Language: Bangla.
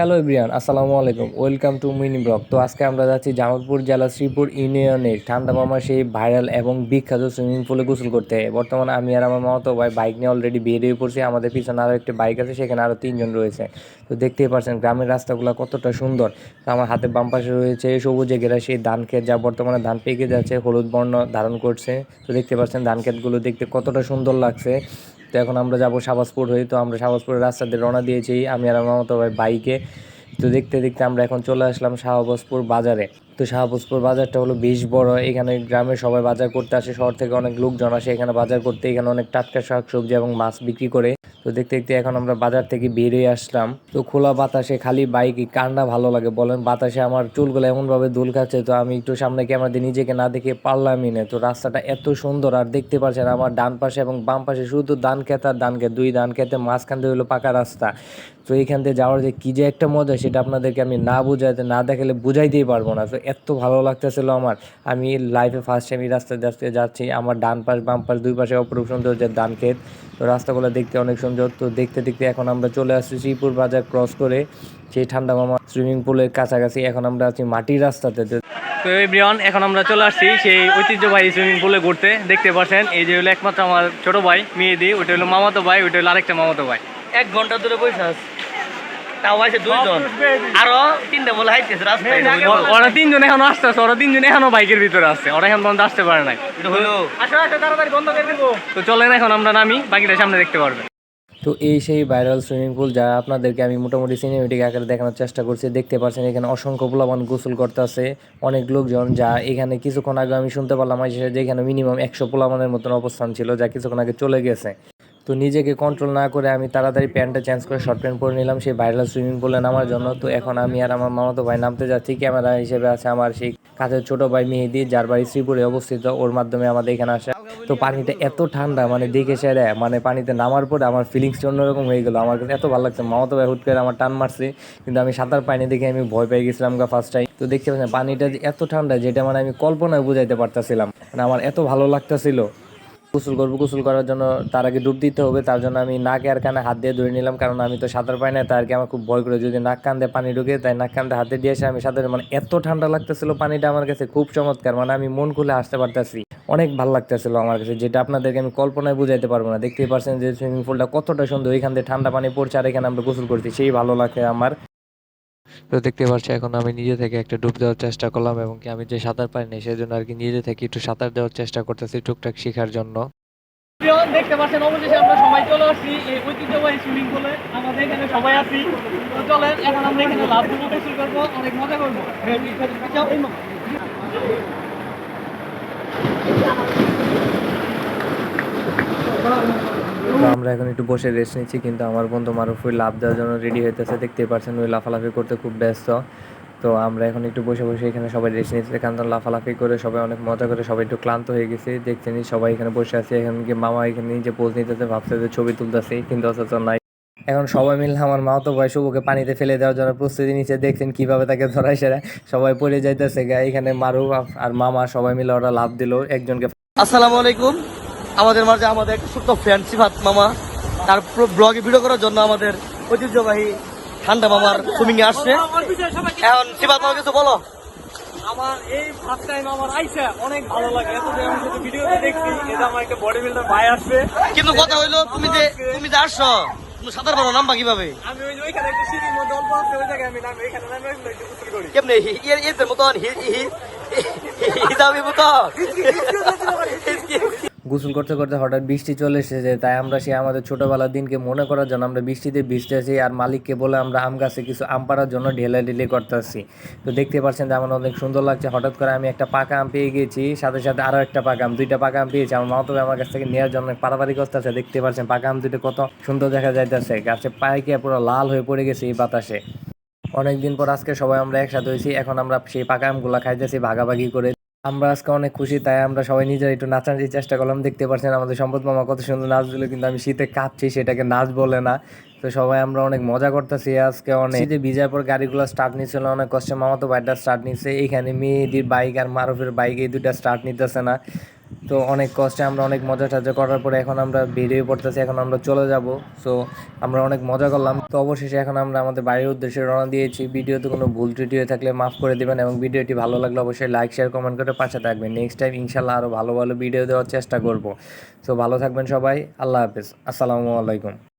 হ্যালো এভরিয়ান আসসালামু আলাইকুম। Welcome to mini blog. তো আজকে আমরা যাচ্ছি জামালপুর জেলা শ্রীপুর ইউনিয়নের ঠান্ডা মামা সেই ভাইরাল এবং বিখ্যাত সুইমিং পুলে গোসল করতে। বর্তমানে আমি আর আমার মামাতো ভাই বাইক নিয়ে অলরেডি বেরিয়ে পড়ছি। আমাদের পিছনে আরও একটি বাইক আছে সেখানে আরও তিনজন রয়েছে। তো দেখতেই পাচ্ছেন গ্রামের রাস্তাগুলো কতটা সুন্দর। তো আমার হাতে বাম পাশে রয়েছে সবুজে ঘেরা সেই ধান ক্ষেত যা বর্তমানে ধান পেকে যাচ্ছে হলুদ বর্ণ ধারণ করছে। তো দেখতে পাচ্ছেন ধান ক্ষেতগুলো দেখতে কতটা সুন্দর লাগছে। তো এখন আমরা যাব সাবাসপুর হয়ে। তো আমরা সাবাসপুরের রাস্তা দিয়ে রওনা দিয়েছি, আমি আর আমার মতো ভাই বাইকে। তো দেখতে দেখতে আমরা এখন চলে আসলাম শাহবাজপুর বাজারে। তো শাহবাজপুর বাজারটা হলো বেশ বড়। এখানে গ্রামের সবাই বাজার করতে আসে, শহর থেকে অনেক লোকজন আসে এখানে বাজার করতে। এখানে অনেক টাটকা শাক সবজি এবং মাছ বিক্রি করে। তো দেখতে দেখতে এখন আমরা বাজার থেকে বেরিয়ে আসলাম। তো খোলা বাতাসে খালি বাইকে কার না ভালো লাগে। বলেন বাতাসে আমার চুলগুলো এমনভাবে দুল খাচ্ছে, তো আমি একটু সামনে ক্যামেরা দিয়ে নিজেকে না দেখে পারলামই না। তো রাস্তাটা এত সুন্দর, আর দেখতে পাচ্ছেন আমার ডান পাশে এবং বাম পাশে শুধু ধান খেত আর ধান খেত দুই ধান খেতে মাঝখান দিয়ে হলো পাকা রাস্তা। তো এইখান দিয়ে যাওয়ার যে কী যে একটা মজা, সেটা আপনাদেরকে আমি না বুঝাইতে, না দেখালে বুঝাইতেই পারব না। তো এত ভালো লাগতেছিল আমার। আমি লাইফে ফার্স্ট টাইম এই রাস্তায় যাচ্ছে যাচ্ছি। আমার ডান পাশ, বাম পাশ, দুই পাশে অপরূপ সুন্দর যে ধান ক্ষেত। তো রাস্তাগুলো দেখতে অনেক সুন্দর। তো দেখতে দেখতে এখন আমরা চলে আসছি শ্রীপুর বাজার ক্রস করে সেই ঠান্ডা মামা সুইমিং পুলের কাছাকাছি। এখন আমরা আছি মাটির রাস্তাতে। তো এই এভরিওয়ান এখন আমরা চলে আসছি সেই ঐতিহ্যবাহী সুইমিং পুলে ঘুরতে। দেখতে পাচ্ছেন এই যে হলো একমাত্র আমার ছোট ভাই মেয়েদি ওইটা হলো মামাতো ভাই ওইটা হলো আরেকটা মামাতো ভাই। এক ঘণ্টা ধরে বসে আছি। তাও আছে দুইজন। আরও তিনটা বলে হাইতেছে রাস্তায়। এটা হইল। ও- ওরা তিনজন এখনও আসতেছে ওরা তিনজন এখনও বাইকের ভিতরে আছে। ওরা এখন পর্যন্ত আসতে পারে নাই। এটা হইল আসো আসো তাড়াতাড়ি বন্ধ করে দেবো তো চলেন এখন আমরা নামি বাকিটা সামনে দেখতে পারবে। তো এই সেই ভাইরাল সুইমিং পুল যা আপনাদেরকে আমি মোটামুটি সিনেমেটিক আকারে দেখানোর চেষ্টা করছি দেখতে পাচ্ছেন এখানে অসংখ্য পোলাবান গোসল করতে আছে অনেক লোকজন যা এখানে কিছুক্ষণ আগে আমি শুনতে পারলাম যে যেখানে মিনিমাম একশো পোলাবানের মতন অবস্থান ছিল যা কিছুক্ষণ আগে চলে গেছে। তো নিজেকে কন্ট্রোল না করে আমি তাড়াতাড়ি প্যান্টটা চেঞ্জ করে শর্ট প্যান্ট পরে নিলাম, সেই ভাইরাল সুইমিং পুলে নামার জন্য। তো এখন আমি আর আমার মামাতো ভাই নামতে যাচ্ছি ক্যামেরা হিসেবে আছে আমার সেই কাছের ছোট ভাই মেহেদি, যার বাড়ি শ্রীপুরে অবস্থিত, ওর মাধ্যমে আমাদের এখানে আসা। তো পানিটা এত ঠান্ডা মানে দেখে সেরে মানে পানিতে নামার পরে আমার ফিলিংসটা অন্যরকম হয়ে গেলো। আমার কাছে এত ভালো লাগছে, মামাতো ভাই হুট করে আমার টান মারছে, কিন্তু আমি সাঁতার পানি দেখে আমি ভয় পেয়ে গেছিলাম গা ফার্স্ট টাইম তো দেখতে পাচ্ছেন, পানিটা এত ঠান্ডা, যেটা মানে আমি কল্পনায় বুঝাইতে পারতাছিলাম। মানে আমার এত ভালো লাগতাছিল। গোসল করব, গোসল করার জন্য তার আগে ডুব দিতে হবে, তার জন্য আমি নাকে আর কানে হাত দিয়ে ধরে নিলাম, কারণ আমি তো সাঁতার পাই না, তার কি আমার খুব ভয় করে যদি নাক কান দিয়ে পানি ঢুকে, তাই নাক কান দিয়ে হাতে দিয়ে এসে আমি সাঁতার মানে এত ঠান্ডা লাগতেছিল পানিটা আমার কাছে খুব চমৎকার মানে আমি মন খুলে আসতে পারতেছি, অনেক ভালো লাগতেছিল আমার কাছে, যেটা আপনাদেরকে আমি কল্পনায় বুঝাইতে পারব না, দেখতেই পারছেন যে সুইমিং পুলটা কতটা সুন্দর, এখান থেকে ঠান্ডা পানি পড়ছে, আর এখানে আমরা গোসল করছি, সেই ভালো লাগে আমার। তো দেখতে পাচ্ছি এখন আমি নিজে থেকে একটা ডুব দেওয়ার চেষ্টা করলাম এবং কি আমি যে সাঁতার পারি না সেই জন্য আর কি নিজে থেকে একটু সাঁতার দেওয়ার চেষ্টা করতেছি টুকটাক শেখার জন্য। দেখতে পাচ্ছেন, অবশেষে আমরা সবাই চলে আসছি এই ঐতিহ্যবাহী সুইমিং পুলে আমাদের এখানে সবাই তো চলেন, এখন আমরা এখানে লাভ গোসল করব, অনেক মজা করব। আমরা এখন একটু বসে রেস্ট নিচ্ছি, কিন্তু আমার বন্ধু মারুফুল লাভ দেওয়ার জন্য রেডি হইতেছে। দেখতেই পারছেন ওই লাফালাফি করতে খুব ব্যস্ত। তো আমরা এখন একটু বসে বসে এখানে সবাই রেস্ট নিচ্ছি। কারণ লাফালাফি করে সবাই অনেক মজা করে সবাই একটু ক্লান্ত হয়ে গেছে। দেখছেন সবাই এখানে বসে আছে। এখানে কি মামা এখানে নিজে পোজ নিতেছে, ভাবছে যে ছবি তুলতেছে, কিন্তু অথচ নাই। এখন সবাই মিলে আমার মা তো ভাই শুভকে পানিতে ফেলে দেওয়ার জন্য প্রস্তুতি নিচ্ছে। দেখছেন কীভাবে তাকে ধরাই সেরা। সবাই পড়ে যাইতেছে এখানে মারু আর মামা সবাই মিলে ওরা লাভ দিল। একজনকে আসসালামু আলাইকুম। আমাদের মাঝে আমাদের একটা ছোট্ট ফ্রেন্ড সিফাত মামা তার ব্লগে ভিডিও করার জন্য আমাদের ঐতিহ্যবাহী ঠান্ডা মামার সুইমিং এ আসছে এখন সিফাত মামা কিছু বলো আমার এই ফার্স্ট টাইম আমার আইসা অনেক ভালো লাগে এত যে আমি শুধু ভিডিওতে দেখছি এটা আমার একটা বডি বিল্ডার ভাই আসবে কিন্তু কথা হইল তুমি যে তুমি যে আসছো তুমি সাঁতার পারো নামবা কীভাবে আমি ওই ওইখানে একটা সিঁড়ির মধ্যে অল্প আছে ওই জায়গায় আমি নামি ওইখানে নামি একটু গোসল করি কেমনে হি- এর এর মতন হি- হি- হি- হিসাবি মতন গোসল করতে করতে হঠাৎ বৃষ্টি চলে এসেছে, তাই আমরা সে আমাদের ছোটবেলার দিনকে মনে করার জন্য আমরা বৃষ্টিতে ভিজতেছি আর মালিককে বলে আমরা আম গাছে কিছু আম পাড়ার জন্য ঢেলা ঢেলে করতেছি। তো দেখতে পাচ্ছেন যে আমার অনেক সুন্দর লাগছে, হঠাৎ করে আমি একটা পাকা আম পেয়ে গেছি, সাথে সাথে আরও একটা পাকা আম, দুইটা পাকা আম পেয়েছি, আমার মামাতো আমার কাছ থেকে নেওয়ার জন্য পারাপারি করতেছে, দেখতে পাচ্ছেন পাকা আম দুটো কত সুন্দর দেখা যাইতেছে, গাছে পায়ে পুরো লাল হয়ে পড়ে গেছে এই বাতাসে। অনেকদিন পর আজকে সবাই আমরা একসাথে হয়েছি, এখন আমরা সেই পাকা আমগুলা খাইতেছি ভাগাভাগি করে। আমরা আজকে অনেক খুশি, তাই আমরা সবাই নিজেরা একটু নাচানাচির চেষ্টা করলাম। দেখতে পাচ্ছেন আমাদের সম্পদ মামা কত সুন্দর নাচ দিল কিন্তু আমি শীতে কাঁপছি সেটাকে নাচ বলে না। তো সবাই আমরা অনেক মজা করতেছি আজকে অনেক। যে ভিজার পর গাড়িগুলো স্টার্ট নিচ্ছিল, অনেক কষ্টে মামা তো বাইকটা স্টার্ট নিচ্ছে। এইখানে মেয়েদের বাইক আর মারুফের বাইক এই দুটা স্টার্ট নিতেছে না। তো অনেক কষ্টে আমরা অনেক মজা টাজা করার পরে এখন আমরা বেরিয়ে পড়তেছি, এখন আমরা চলে যাব। সো আমরা অনেক মজা করলাম। তো অবশেষে এখন আমরা আমাদের বাড়ির উদ্দেশ্যে রওনা দিয়েছি। ভিডিওতে কোনো ভুল ত্রুটি হয়ে থাকলে মাফ করে দেবেন এবং ভিডিওটি ভালো লাগলে অবশ্যই লাইক শেয়ার কমেন্ট করে পাশে থাকবেন। নেক্সট টাইম ইনশাল্লাহ আরও ভালো ভালো ভিডিও দেওয়ার চেষ্টা করব। সো ভালো থাকবেন সবাই। আল্লাহ হাফেজ। আসসালামু আলাইকুম।